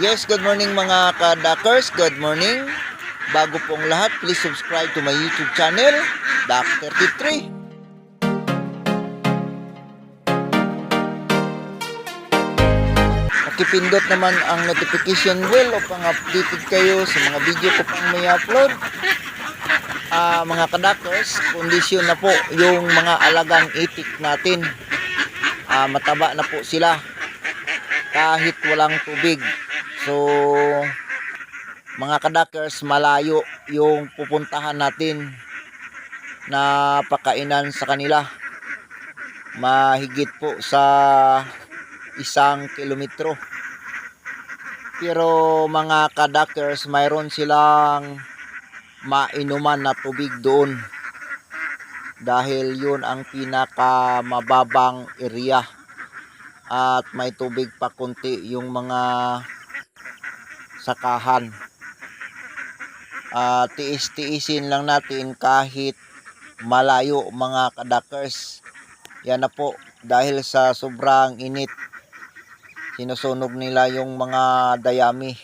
Yes, good morning mga kadakers. Good morning. Bago pong lahat, please subscribe to my YouTube channel, Dak33. Pakipindot naman ang notification bell upang updated kayo sa mga video ko pang may upload. Ah, mga kadakers, kondisyon na po yung mga alagang itik natin. Ah, mataba na po sila kahit walang tubig. So, mga kadakers, malayo yung pupuntahan natin na pakainan sa kanila. Mahigit po sa isang kilometro. Pero mga kadakers, mayroon silang mainuman na tubig doon. Dahil yun ang pinaka mababang area at may tubig pa kunti yung mga sakahan. Ah, tiis-tiisin lang natin kahit malayo mga kadakers. Yan na po dahil sa sobrang init. Sinusunog nila yung mga dayami.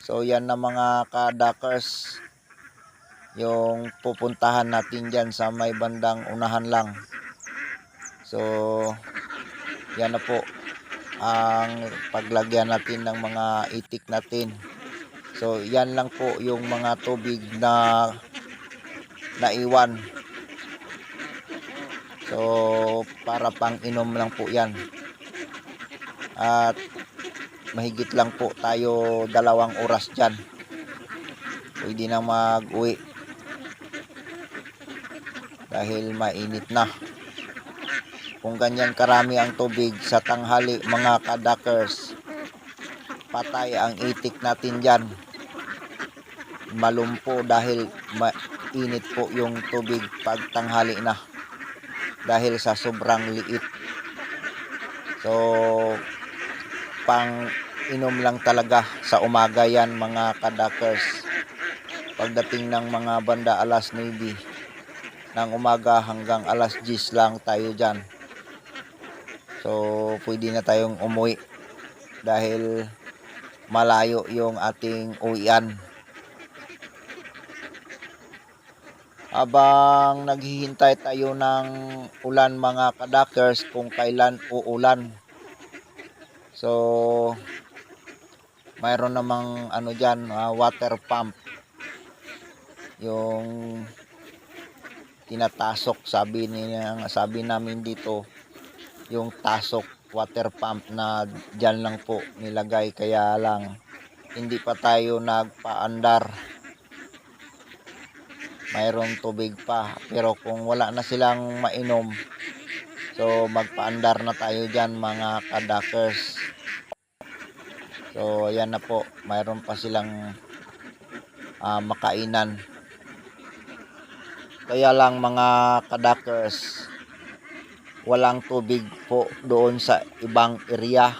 So yan na mga kadakers. Yung pupuntahan natin dyan sa may bandang unahan lang. So yan na po ang paglagyan natin ng mga itik natin. So yan lang po yung mga tubig na naiwan. So para pang inom lang po yan. At mahigit lang po tayo dalawang oras dyan. Pwede na mag-uwi. Dahil mainit na kung ganyan karami ang tubig sa tanghali mga kadakers patay ang itik natin dyan. Malumpo dahil mainit po yung tubig pag tanghali na. Dahil sa sobrang liit. So pang inom lang talaga sa umaga yan mga kadakers pagdating ng mga banda alas 9 ng umaga hanggang alas 10 lang tayo dyan So, pwede na tayong umuwi dahil malayo yung ating uwian. Habang naghihintay tayo ng ulan mga kadakers kung kailan uulan. So, mayroon namang ano dyan, ah, water pump. Yung tinatasok sabi niya sabi namin dito yung tasok water pump na dyan lang po nilagay. Kaya lang hindi pa tayo nagpaandar. Mayroong tubig pa pero kung wala na silang mainom so magpaandar na tayo dyan mga kadakers. So ayan na po. Mayroon pa silang ah, makainan. Kaya lang mga kadakers walang tubig po doon sa ibang area.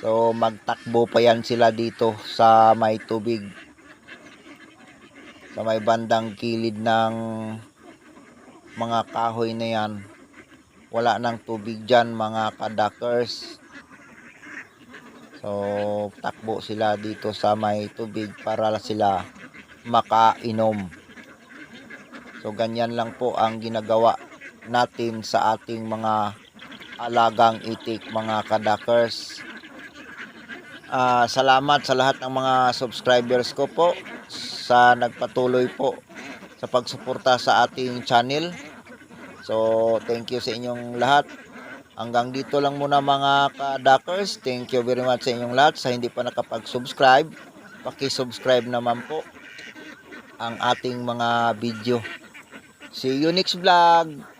So magtakbo pa yan sila dito sa may tubig. Sa may bandang kilid ng mga kahoy na yan. Wala nang tubig dyan mga kadakers. So takbo sila dito sa may tubig para sila makainom. So ganyan lang po ang ginagawa natin sa ating mga alagang itik mga kadakers. Ah, salamat sa lahat ng mga subscribers ko po sa nagpatuloy po sa pagsuporta sa ating channel. So, thank you sa inyong lahat. Hanggang dito lang muna mga kadakers. Thank you very much sa inyong lahat. Sa hindi pa nakapag-subscribe, paki-subscribe naman po ang ating mga video. See you next vlog.